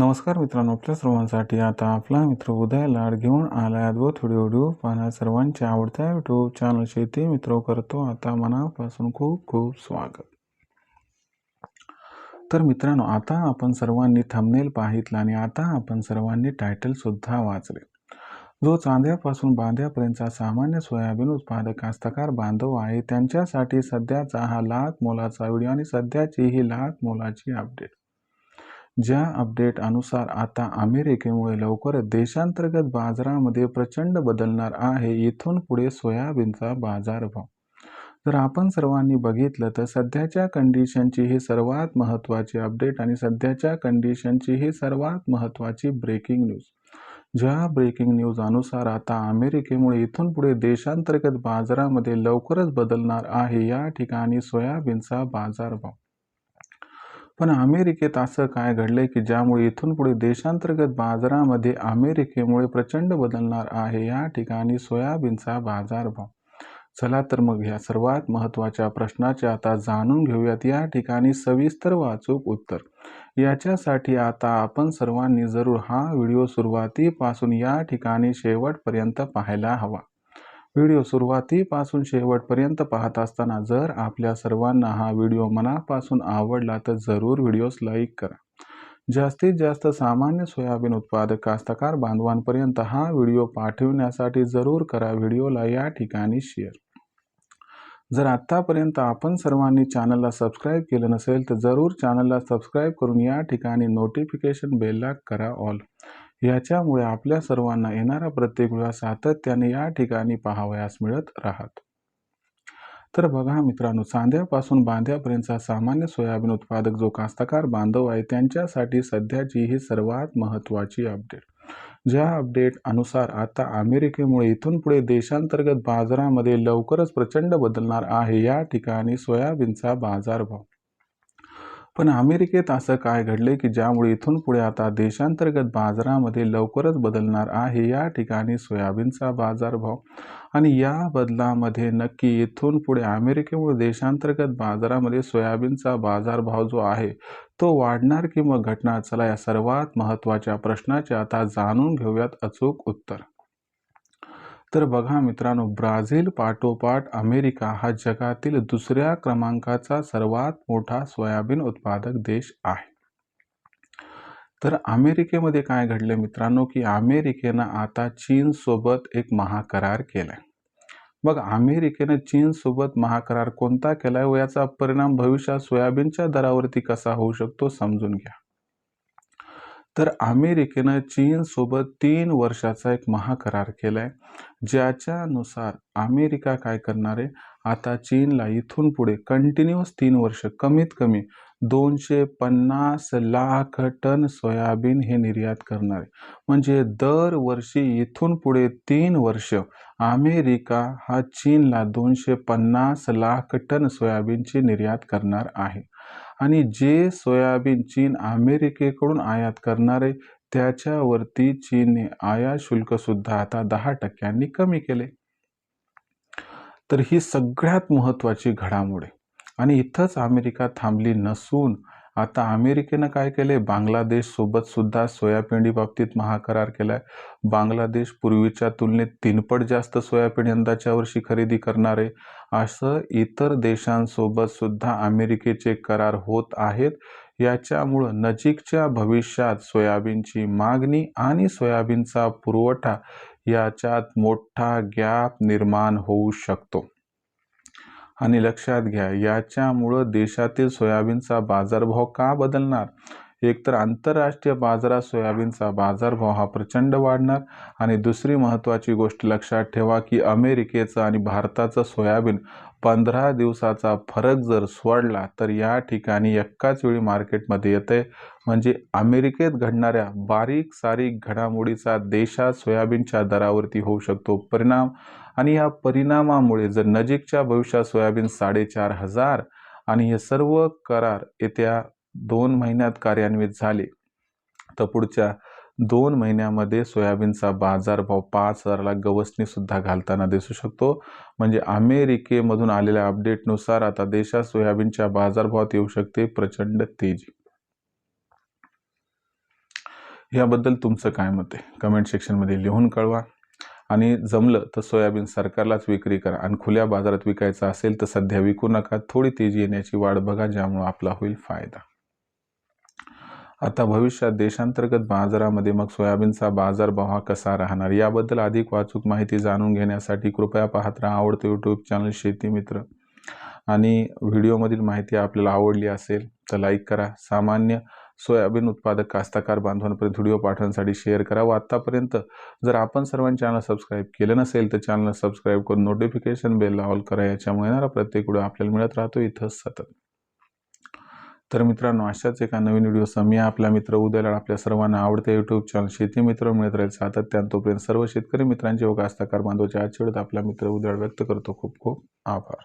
नमस्कार मित्रांनो आपल्या सर्वांसाठी आता आपला मित्र उदय लाड घेऊन आलाय अद्भुत व्हिडिओ व्हिडिओ पाहण्या सर्वांच्या आवडत्या यूट्यूब चॅनल शेती मित्र करतो आता मनापासून खूप खूप स्वागत. तर मित्रांनो आता आपण सर्वांनी थंबनेल पाहितला आणि आता आपण सर्वांनी टायटलसुद्धा वाचले. जो चांद्यापासून बांध्यापर्यंतचा सामान्य सोयाबीन उत्पादक कास्तकार बांधव आहे त्यांच्यासाठी सध्याचा हा लाख मोलाचा व्हिडिओ आणि सध्याची ही लाख मोलाची अपडेट ज्या अपडेट अनुसार आता अमेरिकेमुळे लवकर देशांतर्गत बाजारामध्ये प्रचंड बदलणार आहे इथून पुढे सोयाबीनचा बाजारभाव जर आपण सर्वांनी बघितलं तर सध्याच्या कंडिशनची ही सर्वात महत्त्वाची अपडेट आणि सध्याच्या कंडिशनची ही सर्वात महत्त्वाची ब्रेकिंग न्यूज ज्या ब्रेकिंग न्यूज अनुसार आता अमेरिकेमुळे इथून पुढे देशांतर्गत बाजारामध्ये लवकरच बदलणार आहे या ठिकाणी सोयाबीनचा बाजारभाव पण अमेरिकेत असं काय घडलंय की ज्यामुळे इथून पुढे देशांतर्गत बाजारामध्ये अमेरिकेमुळे प्रचंड बदलणार आहे या ठिकाणी सोयाबीनचा बाजारभाव? चला तर मग या सर्वात महत्त्वाच्या प्रश्नाचे आता जाणून घेऊयात. या ठिकाणी सविस्तर वाचूक उत्तर. याच्यासाठी आता आपण सर्वांनी जरूर हा व्हिडिओ सुरुवातीपासून या ठिकाणी शेवटपर्यंत पाहायला हवा. व्हिडिओ सुरुवातीपासून शेवटपर्यंत पाहत असताना जर आपल्या सर्वांना हा व्हिडिओ मनापासून आवडला तर जरूर व्हिडिओस लाईक करा. जास्तीत जास्त सामान्य सोयाबीन उत्पादक कास्तकार बांधवांपर्यंत हा व्हिडिओ पाठविण्यासाठी जरूर करा व्हिडिओला या ठिकाणी शेअर. जर आत्तापर्यंत आपण सर्वांनी चॅनलला सबस्क्राईब केलं नसेल तर जरूर चॅनलला सबस्क्राईब करून या ठिकाणी नोटिफिकेशन बेलला करा ऑल. याच्यामुळे आपल्या सर्वांना येणारा प्रत्येक वेळा सातत्याने या ठिकाणी पाहावयास मिळत राहत. तर बघा मित्रांनो चांद्यापासून बांध्यापर्यंतचा सामान्य सोयाबीन उत्पादक जो कास्तकार बांधव आहे त्यांच्यासाठी सध्याची ही सर्वात महत्त्वाची अपडेट ज्या अपडेट अनुसार आता अमेरिकेमुळे इथून पुढे देशांतर्गत बाजारामध्ये लवकरच प्रचंड बदलणार आहे या ठिकाणी सोयाबीनचा बाजारभाव पण अमेरिकेत असं काय घडले की ज्यामुळे इथून पुढे आता देशांतर्गत बाजारामध्ये लवकरच बदलणार आहे? या ठिकाणी सोयाबीनचा बाजारभाव आणि या बदलामध्ये नक्की इथून पुढे अमेरिकेमुळे देशांतर्गत बाजारामध्ये सोयाबीनचा बाजारभाव जो आहे तो वाढणार की मग घटना? चला या सर्वात महत्त्वाच्या प्रश्नाचे आता जाणून घेऊयात अचूक उत्तर. तर बघा मित्रांनो ब्राझील पाठोपाठ अमेरिका हा जगातील दुसऱ्या क्रमांकाचा सर्वात मोठा सोयाबीन उत्पादक देश आहे. तर अमेरिकेमध्ये काय घडले मित्रांनो की अमेरिकेनं आता चीनसोबत एक महाकरार केलाय. मग अमेरिकेनं चीनसोबत महाकरार कोणता केलाय? व याचा परिणाम भविष्यात सोयाबीनच्या दरावरती कसा होऊ शकतो? समजून घ्या. तर अमेरिकेनं चीनसोबत तीन वर्षाचा एक महाकरार केला आहे ज्याच्यानुसार अमेरिका काय करणार आहे? आता चीनला इथून पुढे कंटिन्युअस तीन वर्ष कमीत कमी दोनशे पन्नास लाख टन सोयाबीन हे निर्यात करणार आहे. म्हणजे दरवर्षी इथून पुढे तीन वर्ष अमेरिका हा चीनला दोनशे पन्नास लाख टन सोयाबीनची निर्यात करणार आहे. आणि जे सोयाबीन चीन अमेरिकेकडून आयात करणार आहे त्याच्यावरती चीनने आयात शुल्क सुद्धा आता दहा टक्क्यांनी कमी केले. तर ही सगळ्यात महत्त्वाची घडामोड आहे. आणि इथंच अमेरिका थांबली नसून आता अमेरिकेनं काय केलं आहे बांगलादेशसोबतसुद्धा सुद्धा सोयाबीन बाबतीत महाकरार केला आहे बांगलादेश पूर्वीच्या तुलनेत तीनपट जास्त सोयाबीन यंदाच्या वर्षी खरेदी करणार आहे. असं इतर देशांसोबत सुद्धा अमेरिकेचे करार होत आहेत. याच्यामुळं नजीकच्या भविष्यात सोयाबीनची मागणी आणि सोयाबीनचा पुरवठा याच्यात मोठा गॅप निर्माण होऊ शकतो. आणि लक्षात घ्या याच्यामुळं देशातील सोयाबीनचा बाजारभाव का बदलणार? एकतर आंतरराष्ट्रीय बाजारात सोयाबीनचा बाजारभाव हा प्रचंड वाढणार आणि दुसरी महत्त्वाची गोष्ट लक्षात ठेवा की अमेरिकेचं आणि भारताचं सोयाबीन पंधरा दिवसाचा फरक जर सोडला तर या ठिकाणी एकाच वेळी मार्केटमध्ये येते. म्हणजे अमेरिकेत घडणाऱ्या बारीक सारीक घडामोडीचा देशात सोयाबीनच्या दरावरती होऊ शकतो परिणाम. आणि या परिणामामुळे जर नजीकच्या भविष्यात सोयाबीन साडेचार हजार आणि हे सर्व करार येत्या दोन महिन्यात कार्यान्वित झाले तर पुढच्या दोन महिन्यामध्ये सोयाबीनचा बाजारभाव पाच हजारला गवसणी सुद्धा घालताना दिसू शकतो. म्हणजे अमेरिकेमधून आलेल्या अपडेटनुसार आता देशात सोयाबीनच्या बाजारभावात येऊ शकते प्रचंड तेजी. याबद्दल तुमचं काय मत आहे? कमेंट सेक्शनमध्ये लिहून कळवा. आणि जमलं तर सोयाबीन सरकारलाच विक्री करा. आणि खुल्या बाजारात विकायचं असेल तर सध्या विकू नका. थोडी तेजी येण्याची वाढ बघा ज्यामुळं आपला होईल फायदा. आता भविष्यात देशांतर्गत बाजारामध्ये मग सोयाबीनचा बाजारभाव हा कसा राहणार? याबद्दल अधिक वाचूक माहिती जाणून घेण्यासाठी कृपया पाहत राहा आवडतं यूट्यूब चॅनल शेती मित्र. आणि व्हिडिओमधील माहिती आपल्याला आवडली असेल तर लाईक करा. सामान्य सोयाबीन उत्पादक कास्तकार बांधवांपर्यंत व्हिडिओ पाठवण्यासाठी शेअर करा. व आत्तापर्यंत जर आपण सर्वांनी चॅनल सबस्क्राईब केलं नसेल तर चॅनल सबस्क्राईब करून नोटिफिकेशन बेल ऑल करा. याच्यामुळे येणारा प्रत्येक व्हिडिओ आपल्याला मिळत राहतो. इथं सतत. तर मित्रांनो अशाच एका नवीन व्हिडिओ मी आपला मित्र उद्याला आपल्या सर्वांना आवडते यूट्यूब चॅनल शेती मित्र मिळत राहील सातत्यानं. तोपर्यंत सर्व शेतकरी मित्रांचे व कास्तकार बांधवाच्या आजच्या वेळेत आपला मित्र उद्याला व्यक्त करतो. खूप खूप आभार.